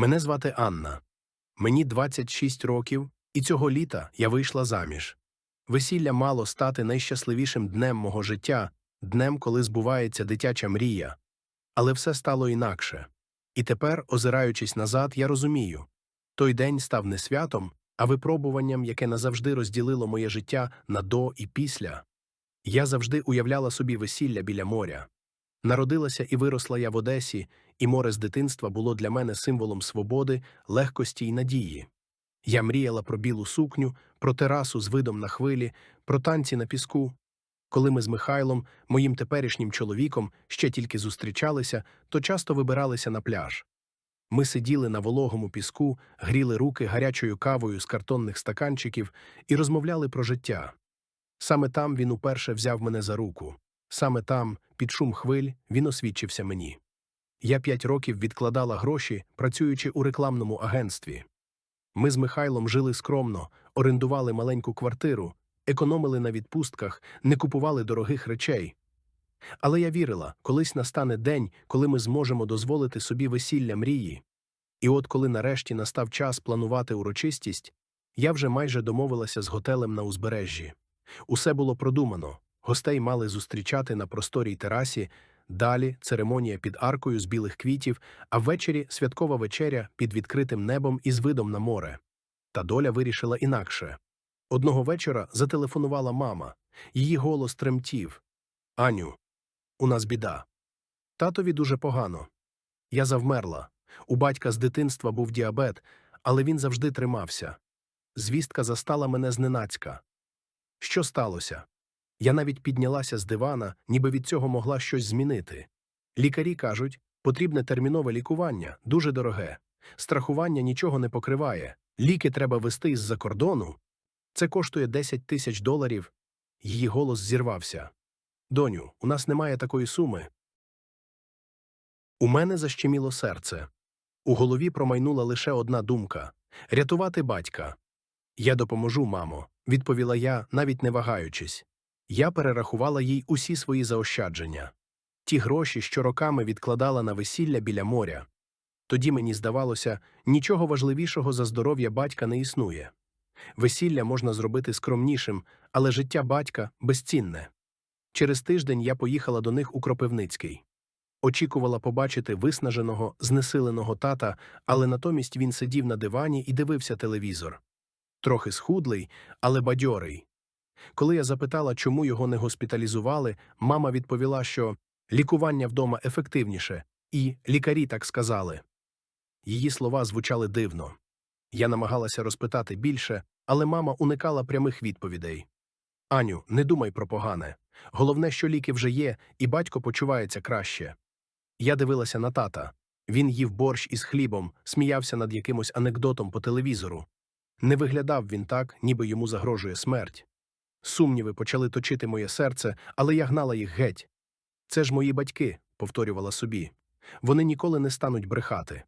Мене звати Анна. Мені 26 років, і цього літа я вийшла заміж. Весілля мало стати найщасливішим днем мого життя, днем, коли збувається дитяча мрія. Але все стало інакше. І тепер, озираючись назад, я розумію той день став не святом, а випробуванням, яке назавжди розділило моє життя на до і після. Я завжди уявляла собі весілля біля моря. Народилася і виросла я в Одесі, і море з дитинства було для мене символом свободи, легкості й надії. Я мріяла про білу сукню, про терасу з видом на хвилі, про танці на піску. Коли ми з Михайлом, моїм теперішнім чоловіком, ще тільки зустрічалися, то часто вибиралися на пляж. Ми сиділи на вологому піску, гріли руки гарячою кавою з картонних стаканчиків і розмовляли про життя. Саме там він уперше взяв мене за руку. Саме там, під шум хвиль, він освідчився мені. Я п'ять років відкладала гроші, працюючи у рекламному агентстві. Ми з Михайлом жили скромно, орендували маленьку квартиру, економили на відпустках, не купували дорогих речей. Але я вірила, колись настане день, коли ми зможемо дозволити собі весілля мрії. І от коли нарешті настав час планувати урочистість, я вже майже домовилася з готелем на узбережжі. Усе було продумано. Гостей мали зустрічати на просторій терасі, далі церемонія під аркою з білих квітів, а ввечері святкова вечеря під відкритим небом із видом на море. Та доля вирішила інакше. Одного вечора зателефонувала мама. Її голос тремтів. Аню, у нас біда. Татові дуже погано. Я завмерла. У батька з дитинства був діабет, але він завжди тримався. Звістка застала мене зненацька. Що сталося? Я навіть піднялася з дивана, ніби від цього могла щось змінити. Лікарі кажуть, потрібне термінове лікування, дуже дороге. Страхування нічого не покриває. Ліки треба вести із-за кордону. Це коштує 10 тисяч доларів. Її голос зірвався. Доню, у нас немає такої суми. У мене защеміло серце. У голові промайнула лише одна думка рятувати батька. Я допоможу, мамо, відповіла я, навіть не вагаючись. Я перерахувала їй усі свої заощадження ті гроші, що роками відкладала на весілля біля моря. Тоді мені здавалося, нічого важливішого за здоров'я батька не існує. Весілля можна зробити скромнішим, але життя батька безцінне. Через тиждень я поїхала до них у Кропивницький. Очікувала побачити виснаженого, знесиленого тата, але натомість він сидів на дивані і дивився телевізор. Трохи схудлий, але бадьорий. Коли я запитала, чому його не госпіталізували, мама відповіла, що лікування вдома ефективніше, і лікарі так сказали. Її слова звучали дивно. Я намагалася розпитати більше, але мама уникала прямих відповідей. Аню, не думай про погане. Головне, що ліки вже є, і батько почувається краще. Я дивилася на тата. Він їв борщ із хлібом, сміявся над якимось анекдотом по телевізору. Не виглядав він так, ніби йому загрожує смерть. Сумніви почали точити моє серце, але я гнала їх геть. Це ж мої батьки, повторювала собі. Вони ніколи не стануть брехати.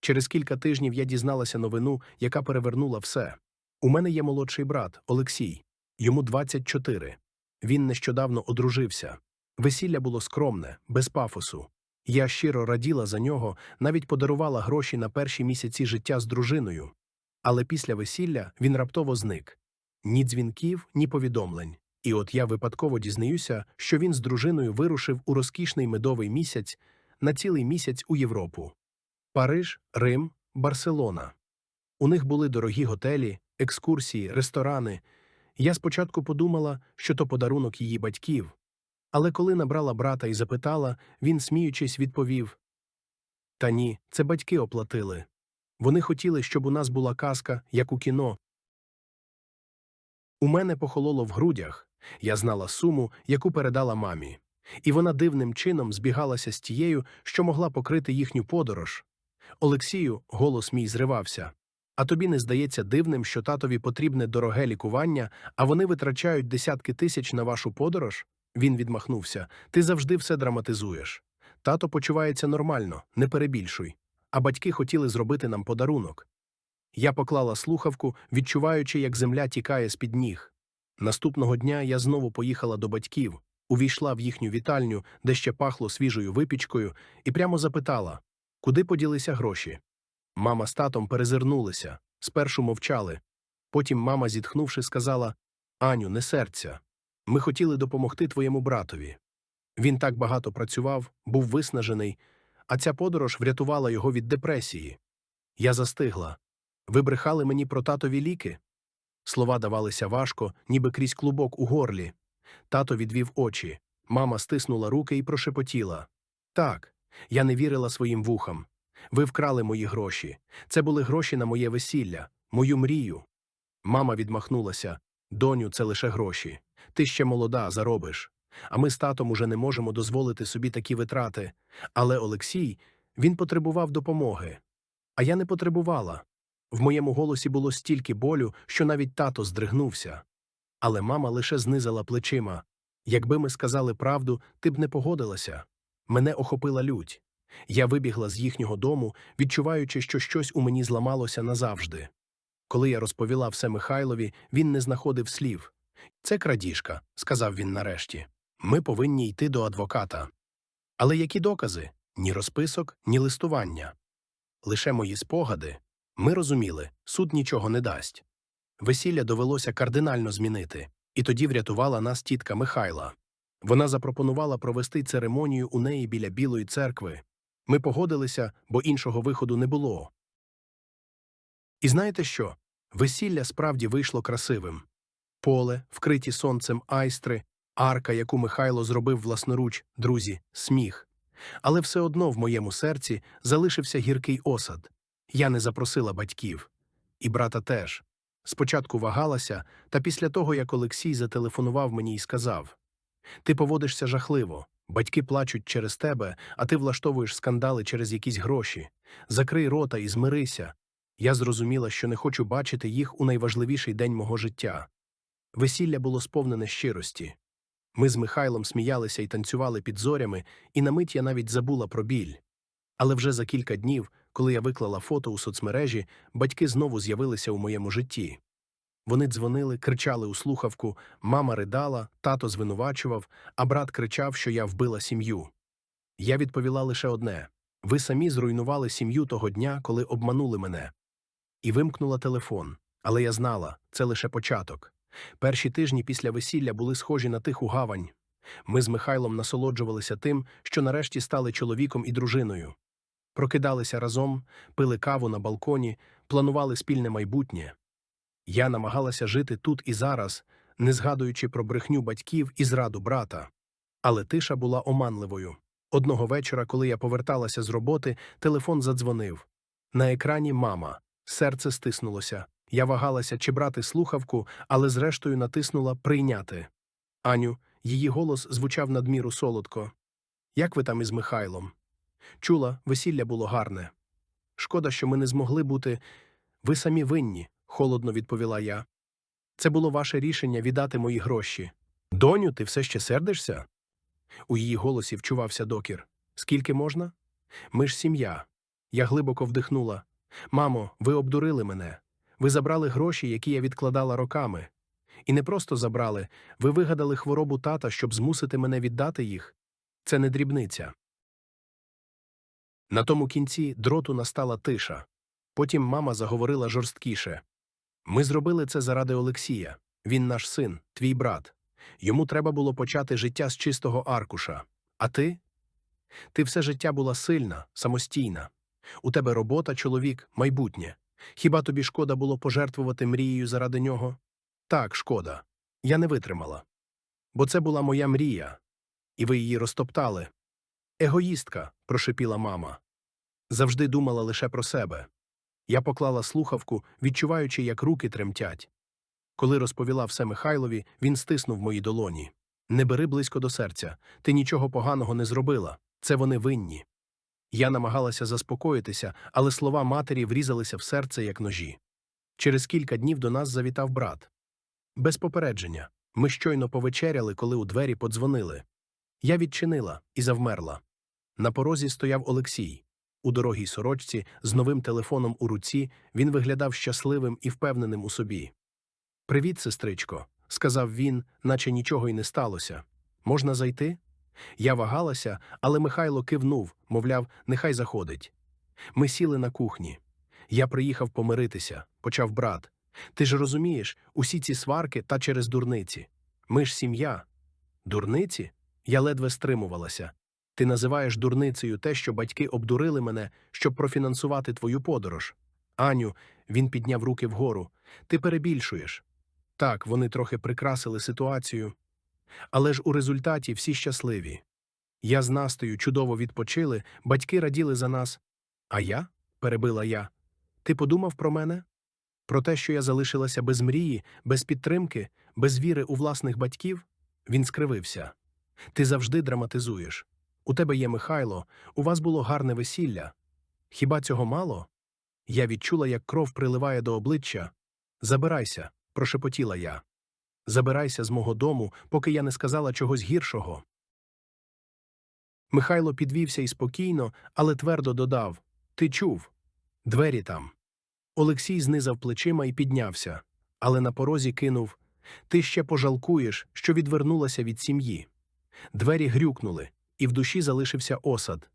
Через кілька тижнів я дізналася новину, яка перевернула все. У мене є молодший брат Олексій, йому 24. Він нещодавно одружився. Весілля було скромне, без пафосу. Я щиро раділа за нього, навіть подарувала гроші на перші місяці життя з дружиною. Але після весілля він раптово зник ні дзвінків, ні повідомлень. І от я випадково дізнаюся, що він з дружиною вирушив у розкішний медовий місяць на цілий місяць у Європу Париж, Рим, Барселона. У них були дорогі готелі, екскурсії, ресторани. Я спочатку подумала, що то подарунок її батьків. Але коли набрала брата і запитала, він, сміючись, відповів Та ні, це батьки оплатили. Вони хотіли, щоб у нас була казка, як у кіно. У мене похололо в грудях. Я знала суму, яку передала мамі. І вона дивним чином збігалася з тією, що могла покрити їхню подорож. Олексію, голос мій зривався. А тобі не здається дивним, що татові потрібне дороге лікування, а вони витрачають десятки тисяч на вашу подорож? Він відмахнувся. Ти завжди все драматизуєш. Тато почувається нормально, не перебільшуй. А батьки хотіли зробити нам подарунок. Я поклала слухавку, відчуваючи, як земля тікає з-під ніг. Наступного дня я знову поїхала до батьків, увійшла в їхню вітальню, де ще пахло свіжою випічкою, і прямо запитала, куди поділися гроші. Мама з татом перезирнулися, спершу мовчали. Потім мама, зітхнувши, сказала Аню, не серця. Ми хотіли допомогти твоєму братові. Він так багато працював, був виснажений, а ця подорож врятувала його від депресії. Я застигла. Ви брехали мені про татові ліки? Слова давалися важко, ніби крізь клубок у горлі. Тато відвів очі. Мама стиснула руки і прошепотіла. Так, я не вірила своїм вухам. Ви вкрали мої гроші. Це були гроші на моє весілля, мою мрію. Мама відмахнулася. Доню, це лише гроші. Ти ще молода, заробиш. А ми з татом уже не можемо дозволити собі такі витрати. Але Олексій, він потребував допомоги. А я не потребувала. В моєму голосі було стільки болю, що навіть тато здригнувся. Але мама лише знизила плечима. Якби ми сказали правду, ти б не погодилася. Мене охопила лють. Я вибігла з їхнього дому, відчуваючи, що щось у мені зламалося назавжди. Коли я розповіла все Михайлові, він не знаходив слів. Це крадіжка, сказав він нарешті. Ми повинні йти до адвоката. Але які докази? Ні розписок, ні листування. Лише мої спогади. Ми розуміли, суд нічого не дасть. Весілля довелося кардинально змінити, і тоді врятувала нас тітка Михайла. Вона запропонувала провести церемонію у неї біля Білої церкви. Ми погодилися, бо іншого виходу не було. І знаєте що? Весілля справді вийшло красивим. Поле, вкриті сонцем айстри, арка, яку Михайло зробив власноруч, друзі, сміх. Але все одно в моєму серці залишився гіркий осад. Я не запросила батьків. І брата теж. Спочатку вагалася, та після того, як Олексій зателефонував мені і сказав: Ти поводишся жахливо, батьки плачуть через тебе, а ти влаштовуєш скандали через якісь гроші. Закрий рота і змирися. Я зрозуміла, що не хочу бачити їх у найважливіший день мого життя. Весілля було сповнене щирості. Ми з Михайлом сміялися і танцювали під зорями, і на мить я навіть забула про біль. Але вже за кілька днів, коли я виклала фото у соцмережі, батьки знову з'явилися у моєму житті. Вони дзвонили, кричали у слухавку, мама ридала, тато звинувачував, а брат кричав, що я вбила сім'ю. Я відповіла лише одне ви самі зруйнували сім'ю того дня, коли обманули мене. І вимкнула телефон. Але я знала, це лише початок. Перші тижні після весілля були схожі на тиху гавань. Ми з Михайлом насолоджувалися тим, що нарешті стали чоловіком і дружиною. Прокидалися разом, пили каву на балконі, планували спільне майбутнє. Я намагалася жити тут і зараз, не згадуючи про брехню батьків і зраду брата. Але тиша була оманливою. Одного вечора, коли я поверталася з роботи, телефон задзвонив. На екрані мама. Серце стиснулося. Я вагалася, чи брати слухавку, але зрештою натиснула прийняти. Аню, її голос звучав надміру солодко. Як ви там із Михайлом? Чула, весілля було гарне. Шкода, що ми не змогли бути. Ви самі винні, холодно відповіла я. Це було ваше рішення віддати мої гроші. Доню, ти все ще сердишся? У її голосі вчувався докір. Скільки можна? Ми ж сім'я. Я глибоко вдихнула. Мамо, ви обдурили мене. Ви забрали гроші, які я відкладала роками. І не просто забрали, ви вигадали хворобу тата, щоб змусити мене віддати їх. Це не дрібниця. На тому кінці дроту настала тиша. Потім мама заговорила жорсткіше. Ми зробили це заради Олексія. Він наш син, твій брат. Йому треба було почати життя з чистого аркуша. А ти? Ти все життя була сильна, самостійна. У тебе робота, чоловік, майбутнє. Хіба тобі шкода було пожертвувати мрією заради нього? Так, шкода. Я не витримала. Бо це була моя мрія, і ви її розтоптали. Егоїстка, прошепіла мама. Завжди думала лише про себе. Я поклала слухавку, відчуваючи, як руки тремтять. Коли розповіла все Михайлові, він стиснув мої долоні. Не бери близько до серця. Ти нічого поганого не зробила. Це вони винні. Я намагалася заспокоїтися, але слова матері врізалися в серце, як ножі. Через кілька днів до нас завітав брат. Без попередження. Ми щойно повечеряли, коли у двері подзвонили. Я відчинила і завмерла. На порозі стояв Олексій. У дорогій сорочці, з новим телефоном у руці, він виглядав щасливим і впевненим у собі. Привіт, сестричко, сказав він, наче нічого й не сталося. Можна зайти? Я вагалася, але Михайло кивнув, мовляв, нехай заходить. Ми сіли на кухні. Я приїхав помиритися, почав брат. Ти ж розумієш, усі ці сварки та через дурниці. Ми ж сім'я. Дурниці? Я ледве стримувалася. Ти називаєш дурницею те, що батьки обдурили мене, щоб профінансувати твою подорож. Аню, він підняв руки вгору. Ти перебільшуєш. Так, вони трохи прикрасили ситуацію. Але ж у результаті всі щасливі. Я з Настею чудово відпочили, батьки раділи за нас. А я? перебила я. Ти подумав про мене? Про те, що я залишилася без мрії, без підтримки, без віри у власних батьків? Він скривився. Ти завжди драматизуєш. У тебе є Михайло, у вас було гарне весілля. Хіба цього мало? Я відчула, як кров приливає до обличчя. Забирайся, прошепотіла я. Забирайся з мого дому, поки я не сказала чогось гіршого. Михайло підвівся і спокійно, але твердо додав Ти чув? Двері там. Олексій знизав плечима і піднявся, але на порозі кинув Ти ще пожалкуєш, що відвернулася від сім'ї. Двері грюкнули, і в душі залишився осад.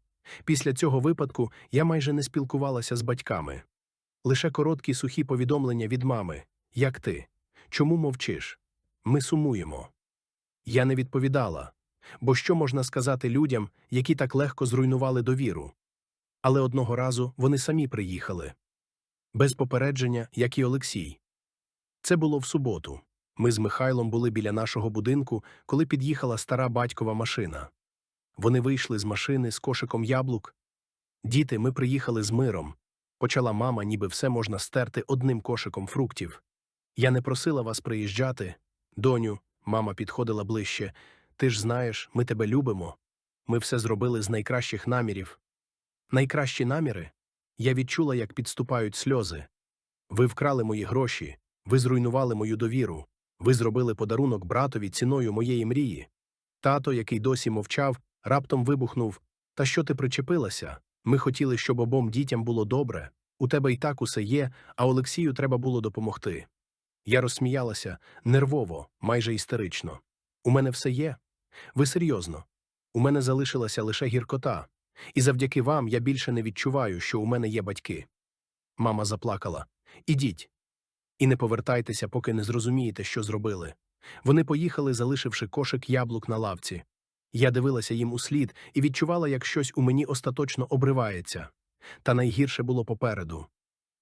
Після цього випадку я майже не спілкувалася з батьками. Лише короткі сухі повідомлення від мами Як ти? Чому мовчиш? Ми сумуємо. Я не відповідала. Бо що можна сказати людям, які так легко зруйнували довіру? Але одного разу вони самі приїхали. Без попередження, як і Олексій. Це було в суботу. Ми з Михайлом були біля нашого будинку, коли під'їхала стара батькова машина. Вони вийшли з машини з кошиком яблук. Діти, ми приїхали з миром. Почала мама, ніби все можна стерти одним кошиком фруктів. Я не просила вас приїжджати. Доню, мама підходила ближче. Ти ж знаєш, ми тебе любимо. Ми все зробили з найкращих намірів. Найкращі наміри? Я відчула, як підступають сльози. Ви вкрали мої гроші, ви зруйнували мою довіру, ви зробили подарунок братові ціною моєї мрії. Тато, який досі мовчав, раптом вибухнув Та що ти причепилася? Ми хотіли, щоб обом дітям було добре. У тебе і так усе є, а Олексію треба було допомогти. Я розсміялася нервово, майже істерично. У мене все є. Ви серйозно. У мене залишилася лише гіркота, і завдяки вам я більше не відчуваю, що у мене є батьки. Мама заплакала. Ідіть. І не повертайтеся, поки не зрозумієте, що зробили. Вони поїхали, залишивши кошик яблук на лавці. Я дивилася їм у слід і відчувала, як щось у мені остаточно обривається. Та найгірше було попереду.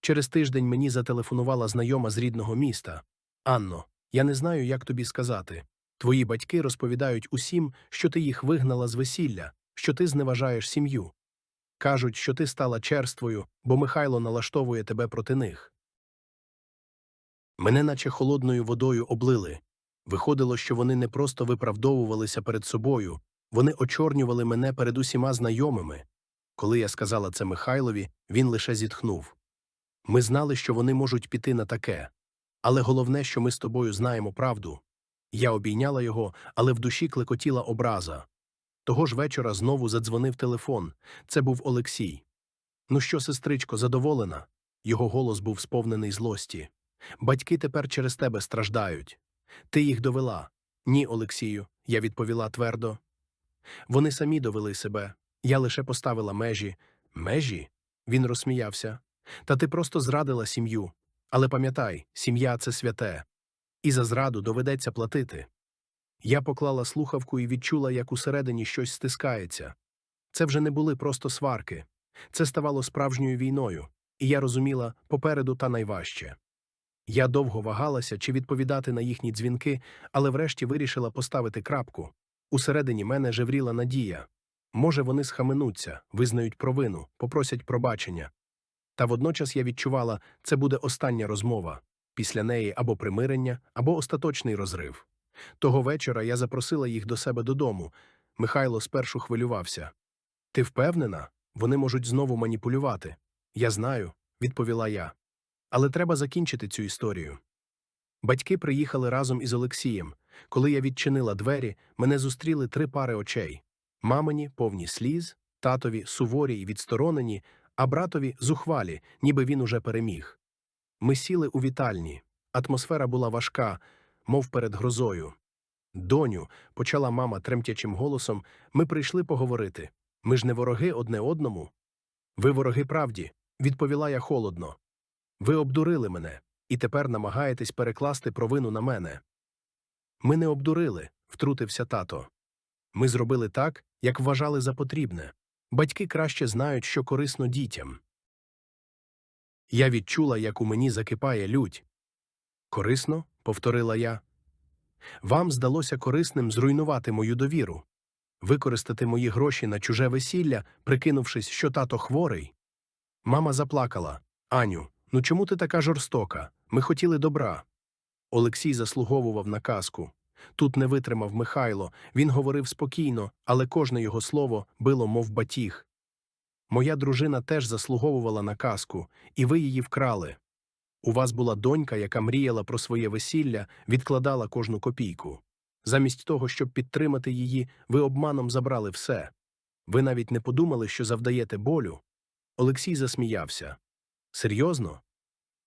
Через тиждень мені зателефонувала знайома з рідного міста. Анно, я не знаю, як тобі сказати. Твої батьки розповідають усім, що ти їх вигнала з весілля, що ти зневажаєш сім'ю. Кажуть, що ти стала черствою, бо Михайло налаштовує тебе проти них. Мене наче холодною водою облили. Виходило, що вони не просто виправдовувалися перед собою, вони очорнювали мене перед усіма знайомими. Коли я сказала це Михайлові, він лише зітхнув. Ми знали, що вони можуть піти на таке. Але головне, що ми з тобою знаємо правду. Я обійняла його, але в душі клекотіла образа. Того ж вечора знову задзвонив телефон. Це був Олексій. Ну що, сестричко, задоволена? Його голос був сповнений злості. Батьки тепер через тебе страждають. Ти їх довела. Ні, Олексію, я відповіла твердо. Вони самі довели себе. Я лише поставила межі. Межі? Він розсміявся. Та ти просто зрадила сім'ю. Але пам'ятай, сім'я це святе. І за зраду доведеться платити. Я поклала слухавку і відчула, як усередині щось стискається. Це вже не були просто сварки. Це ставало справжньою війною, і я розуміла попереду та найважче. Я довго вагалася, чи відповідати на їхні дзвінки, але врешті вирішила поставити крапку. Усередині мене жевріла надія. Може, вони схаменуться, визнають провину, попросять пробачення. Та водночас я відчувала, це буде остання розмова після неї або примирення, або остаточний розрив. Того вечора я запросила їх до себе додому. Михайло спершу хвилювався. Ти впевнена? Вони можуть знову маніпулювати. Я знаю, відповіла я. Але треба закінчити цю історію. Батьки приїхали разом із Олексієм. Коли я відчинила двері, мене зустріли три пари очей мамині повні сліз, татові суворі й відсторонені, а братові зухвалі, ніби він уже переміг. Ми сіли у вітальні. Атмосфера була важка, мов перед грозою. Доню, почала мама тремтячим голосом, ми прийшли поговорити. Ми ж не вороги одне одному. Ви вороги правді, відповіла я холодно. Ви обдурили мене і тепер намагаєтесь перекласти провину на мене. Ми не обдурили, втрутився тато. Ми зробили так, як вважали за потрібне. Батьки краще знають, що корисно дітям. Я відчула, як у мені закипає лють. Корисно, повторила я. Вам здалося корисним зруйнувати мою довіру, використати мої гроші на чуже весілля, прикинувшись, що тато хворий. Мама заплакала. Аню, ну чому ти така жорстока? Ми хотіли добра. Олексій заслуговував на казку. Тут не витримав Михайло, він говорив спокійно, але кожне його слово било, мов батіг. Моя дружина теж заслуговувала на казку, і ви її вкрали. У вас була донька, яка мріяла про своє весілля, відкладала кожну копійку. Замість того, щоб підтримати її, ви обманом забрали все. Ви навіть не подумали, що завдаєте болю. Олексій засміявся. Серйозно?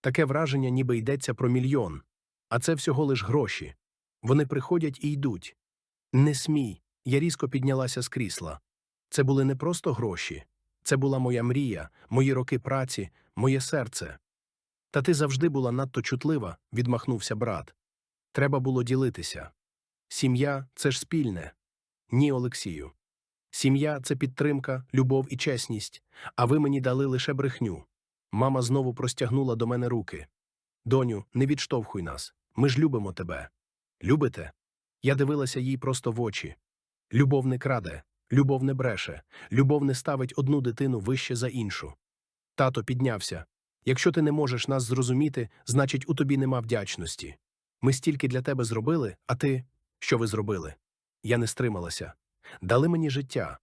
Таке враження, ніби йдеться про мільйон. А це всього лиш гроші. Вони приходять і йдуть. Не смій. Я різко піднялася з крісла. Це були не просто гроші. Це була моя мрія, мої роки праці, моє серце. Та ти завжди була надто чутлива, відмахнувся брат. Треба було ділитися. Сім'я це ж спільне. Ні, Олексію. Сім'я це підтримка, любов і чесність, а ви мені дали лише брехню. Мама знову простягнула до мене руки. Доню, не відштовхуй нас. Ми ж любимо тебе. Любите? Я дивилася їй просто в очі. Любов не краде, любов не бреше, любов не ставить одну дитину вище за іншу. Тато піднявся. Якщо ти не можеш нас зрозуміти, значить, у тобі нема вдячності. Ми стільки для тебе зробили, а ти. Що ви зробили? Я не стрималася. Дали мені життя,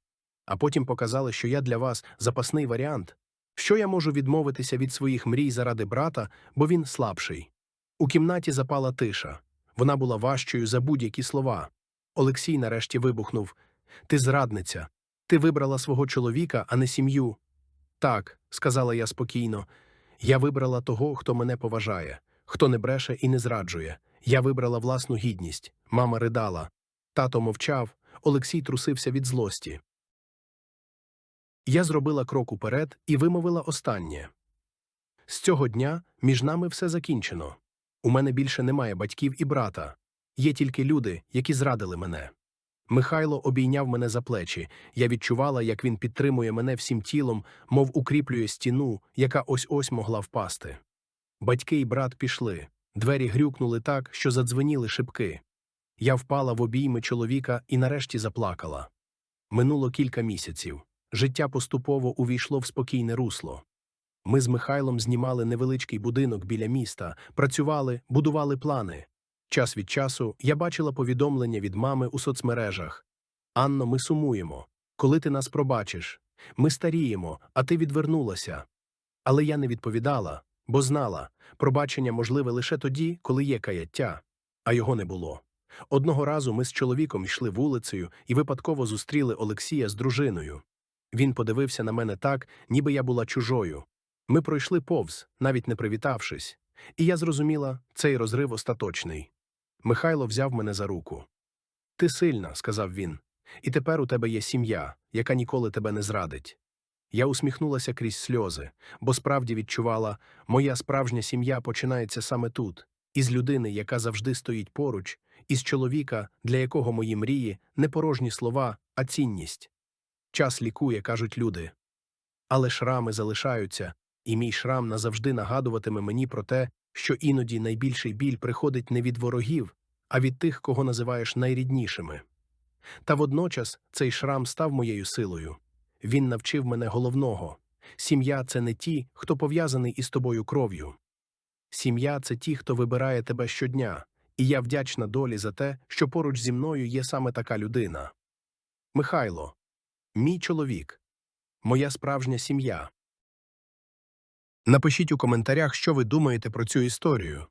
а потім показали, що я для вас запасний варіант. Що я можу відмовитися від своїх мрій заради брата, бо він слабший. У кімнаті запала тиша. Вона була важчою за будь-які слова. Олексій нарешті вибухнув Ти зрадниця. Ти вибрала свого чоловіка, а не сім'ю. Так, сказала я спокійно. Я вибрала того, хто мене поважає, хто не бреше і не зраджує. Я вибрала власну гідність. Мама ридала. Тато мовчав, Олексій трусився від злості. Я зробила крок уперед і вимовила останнє. З цього дня між нами все закінчено. У мене більше немає батьків і брата. Є тільки люди, які зрадили мене. Михайло обійняв мене за плечі. Я відчувала, як він підтримує мене всім тілом, мов укріплює стіну, яка ось ось могла впасти. Батьки і брат пішли. Двері грюкнули так, що задзвеніли шибки. Я впала в обійми чоловіка і нарешті заплакала. Минуло кілька місяців. Життя поступово увійшло в спокійне русло. Ми з Михайлом знімали невеличкий будинок біля міста, працювали, будували плани. Час від часу я бачила повідомлення від мами у соцмережах. Анно, ми сумуємо. Коли ти нас пробачиш? Ми старіємо, а ти відвернулася. Але я не відповідала, бо знала, пробачення можливе лише тоді, коли є каяття, а його не було. Одного разу ми з чоловіком йшли вулицею і випадково зустріли Олексія з дружиною. Він подивився на мене так, ніби я була чужою. Ми пройшли повз, навіть не привітавшись, і я зрозуміла, цей розрив остаточний. Михайло взяв мене за руку. Ти сильна, сказав він, і тепер у тебе є сім'я, яка ніколи тебе не зрадить. Я усміхнулася крізь сльози, бо справді відчувала, моя справжня сім'я починається саме тут, із людини, яка завжди стоїть поруч, із чоловіка, для якого мої мрії не порожні слова, а цінність. Час лікує, кажуть люди. Але шрами залишаються, і мій шрам назавжди нагадуватиме мені про те, що іноді найбільший біль приходить не від ворогів, а від тих, кого називаєш найріднішими. Та водночас цей шрам став моєю силою. Він навчив мене головного сім'я це не ті, хто пов'язаний із тобою кров'ю. Сім'я це ті, хто вибирає тебе щодня, і я вдячна долі за те, що поруч зі мною є саме така людина. Михайло, мій чоловік, моя справжня сім'я. Напишіть у коментарях, що ви думаєте про цю історію.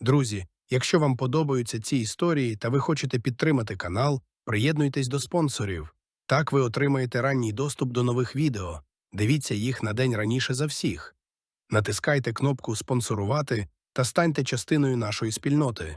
Друзі, якщо вам подобаються ці історії та ви хочете підтримати канал, приєднуйтесь до спонсорів. Так ви отримаєте ранній доступ до нових відео. Дивіться їх на день раніше за всіх. Натискайте кнопку Спонсорувати та станьте частиною нашої спільноти.